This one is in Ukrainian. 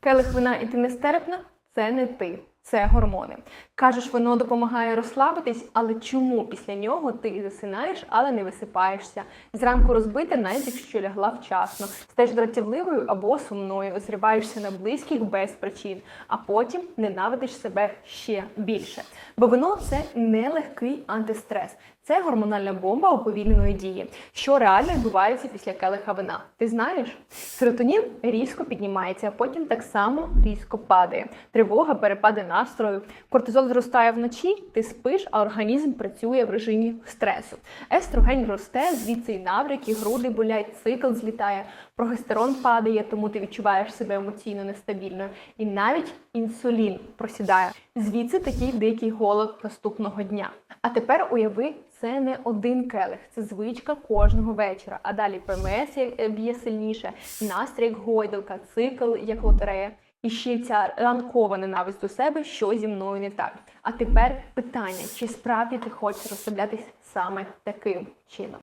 Келих вина і ти нестерпна це не ти. Це гормони. Кажеш, воно допомагає розслабитись, але чому після нього ти засинаєш, але не висипаєшся? Зранку розбита, навіть якщо лягла вчасно, стаєш дратівливою або сумною, зриваєшся на близьких без причин, а потім ненавидиш себе ще більше. Бо вино це нелегкий антистрес. Це гормональна бомба уповільненої дії, що реально відбувається після келиха вина. Ти знаєш? Серотонін різко піднімається, а потім так само різко падає. Тривога, перепади настрою, кортизол зростає вночі, ти спиш, а організм працює в режимі стресу. Естроген росте, звідси і наврики, груди болять, цикл злітає, прогестерон падає, тому ти відчуваєш себе емоційно нестабільною. І навіть інсулін просідає. Звідси такий дикий голод наступного дня. А тепер уяви, це не один келих, це звичка кожного вечора. А далі ПМС б'є сильніше, настрій як гойдалка, цикл як лотерея. І ще ця ранкова ненависть до себе, що зі мною не так. А тепер питання: чи справді ти хочеш розслаблятись саме таким чином?